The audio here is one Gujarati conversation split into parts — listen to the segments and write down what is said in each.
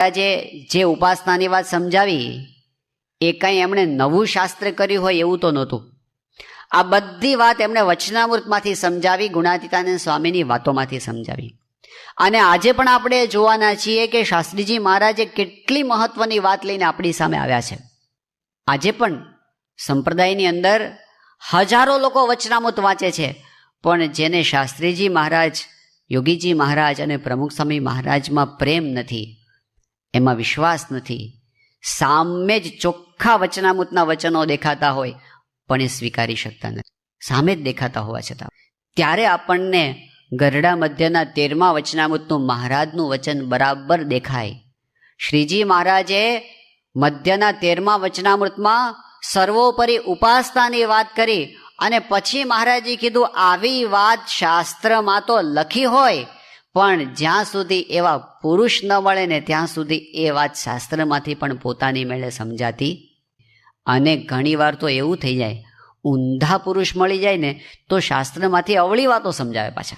આજે જે ઉપાસનાની વાત સમજાવી, એ કંઈ એમણે નવું શાસ્ત્ર કર્યું હોય એવું તો નહોતું. આ બધી વાત એમણે વચનામૃતમાંથી સમજાવી, ગુણાતીતાનંદ સ્વામીની વાતોમાંથી સમજાવી. અને આજે પણ આપણે જોવાના છીએ કે શાસ્ત્રીજી મહારાજે કેટલી મહત્વની વાત લઈને આપણી સામે આવ્યા છે. આજે પણ સંપ્રદાયની અંદર હજારો લોકો વચનામૃત વાંચે છે, પણ જેને શાસ્ત્રીજી મહારાજ, યોગીજી મહારાજ અને પ્રમુખ સ્વામી મહારાજમાં પ્રેમ નથી એમાં વિશ્વાસ નથી. સામે જ ચોખ્ખા વચનામૃતના વચનો દેખાતા હોય, પણ એ સ્વીકારી શકતા નથી. સામે જ દેખાતા હોવા છતાં. ત્યારે આપણને ગરડા મધ્યના તેરમા વચનામૃતનું મહારાજનું વચન બરાબર દેખાય. શ્રીજી મહારાજે મધ્યના તેરમા વચનામૃતમાં સર્વોપરી ઉપાસનાની વાત કરી અને પછી મહારાજે કીધું, આવી વાત શાસ્ત્રમાં તો લખી હોય પણ જ્યાં સુધી એવા પુરુષ ન મળે ને ત્યાં સુધી એ વાત શાસ્ત્રમાંથી પણ પોતાની મેળે સમજાતી. અને ઘણીવાર તો એવું થઈ જાય, ઊંધા પુરુષ મળી જાય ને તો શાસ્ત્રમાંથી અવળી વાતો સમજાવે પાછા.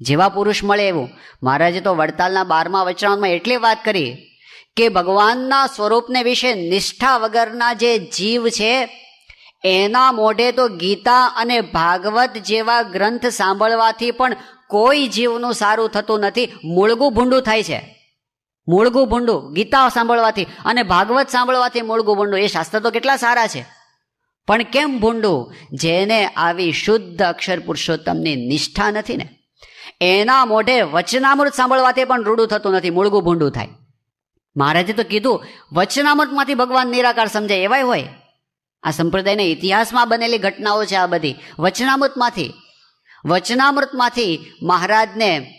જેવા પુરુષ મળે એવું. મહારાજે તો વડતાલના બારમા વચનામાં એટલી વાત કરી કે ભગવાનના સ્વરૂપને વિશે નિષ્ઠા વગરના જે જીવ છે એના મોઢે તો ગીતા અને ભાગવત જેવા ગ્રંથ સાંભળવાથી પણ કોઈ જીવનું સારું થતું નથી. મૂળગું ભૂંડું થાય છે. મૂળગું ભૂંડું, ગીતા સાંભળવાથી અને ભાગવત સાંભળવાથી મૂળગું ભૂંડું. એ શાસ્ત્ર તો કેટલા સારા છે. પણ કેમ ભૂંડું? જેને આવી શુદ્ધ અક્ષર પુરુષોત્તમની નિષ્ઠા નથી ને. એના મોઢે વચનામૃત સાંભળવાથી પણ રૂડું થતું નથી. મૂળગું ભૂંડું થાય. મહારાજે તો કીધું, વચનામૃતમાંથી ભગવાન નિરાકાર સમજાય એવાય હોય. આ સંપ્રદાયના ઇતિહાસમાં બનેલી ઘટનાઓ છે આ બધી. વચનામૃતમાંથી વચનામૃતમાંથી મહારાજને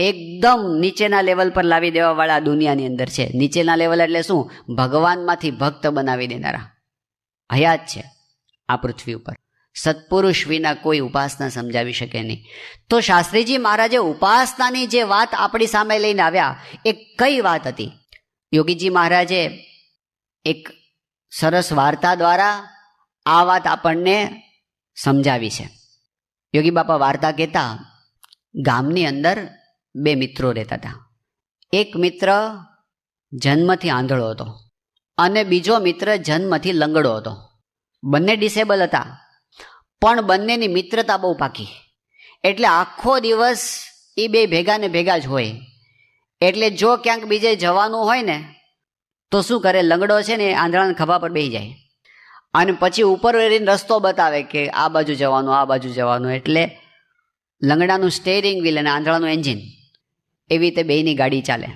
એકદમ નીચેના લેવલ પર લાવી દેવાવાળા દુનિયાની અંદર છે. નીચેના લેવલ એટલે શું? ભગવાનમાંથી ભક્ત બનાવી દેનારા. હયાત છે આ પૃથ્વી ઉપર. સત્પુરુષ વિના કોઈ ઉપાસના સમજાવી શકે નહીં. તો શાસ્ત્રીજી મહારાજે ઉપાસનાની જે વાત આપણી સામે લઈને આવ્યા, એ કઈ વાત હતી? યોગીજી મહારાજે એક સરસ વાર્તા દ્વારા આ વાત આપણને સમજાવી છે. યોગી બાપા વાર્તા કહેતા, ગામની અંદર બે મિત્રો રહેતા હતા. એક મિત્ર જન્મથી આંધળો હતો અને બીજો મિત્ર જન્મથી લંગડો હતો. બંને ડિસેબલ હતા, પણ બંનેની મિત્રતા બહુ પાકી. એટલે આખો દિવસ એ બે ભેગા ને ભેગા જ હોય. એટલે જો ક્યાંક બીજે જવાનું હોય ને તો શું કરે? લંગડો છે ને આંધળાના ખભા પર બેસી જાય. અને પછી ઉપર વેરીને રસ્તો બતાવે કે આ બાજુ જવાનું, આ બાજુ જવાનું. એટલે લંગડાનું સ્ટેરિંગ વ્હીલ અને આંધળાનું એન્જિન એવી રીતે બેયની ગાડી ચાલે.